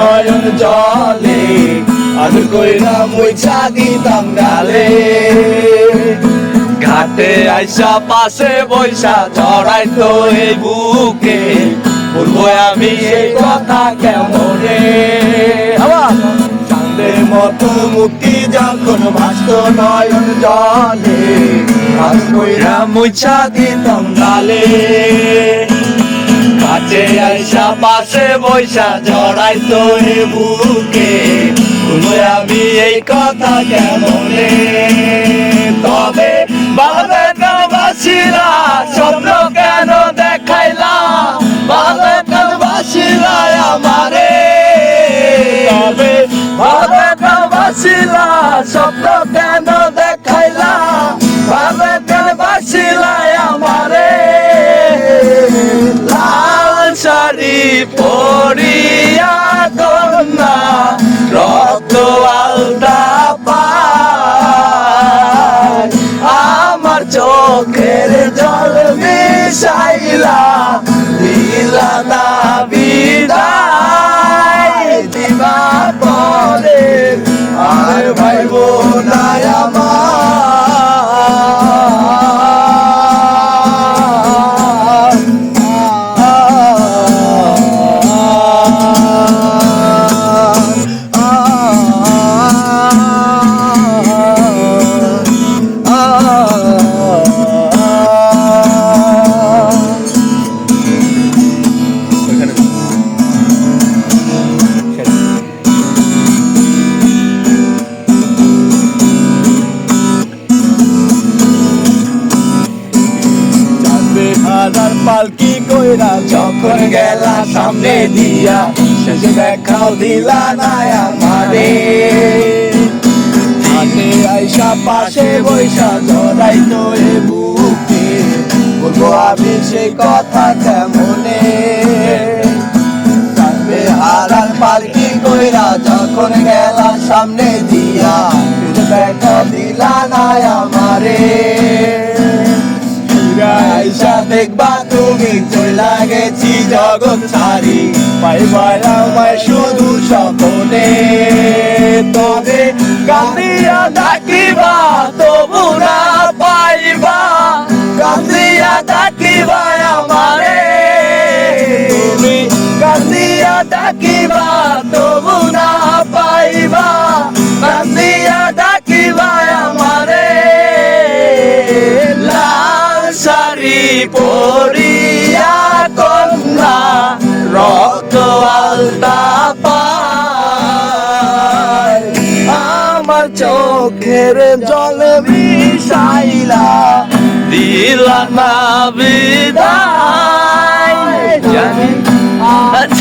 নয়ন জলে আদর কইরা মুইছা দিতাম গালে ঘাটে আইসা পাশে বৈশা জড়াই তো এই বুকে, বলব আমি এই কথা কেমনে? চাঁদের মতো মুক্তি যখন ভাসত নয়ন জলে আজ কইরা মুছা দিতাম গালে কাছে আইসা, পাশে বৈশা জড়াই তো এ বুকে আমি এই কথা কেমনে? তবে বাবা বাসিরা স্বপ্ন কেন দেখাইলা? বাবা বাসিরা আমারে। তবে বাবা বাসিলা স্বপ্ন কেন people. পালকি কইরা যখন গেলা সামনে দিয়া, শেষে দেখাও দিলা না আমারে হাতে আইসা পাশে বৈশা জড়াই তো বুকে, বলব আমি সেই কথা কেমনে? হারার পালকি কইরা যখন গেলা সামনে দিয়া দেখা দিলা না আমারে তুমি চলা গেছি জগৎ ছাড়ি। পাইবাই আমায় শুধু স্বপনে। তবে কান্দিয়া ডাকিবা তবু না পাইবা। কান্দিয়া ডাকিবা আমারে। তুমি কান্দিয়া ডাকিবা তবু না পাইবা। কান্দিয়া ডাকিবা চোখের জল মিশাইলা দিলা না বিদায়। জানি আজ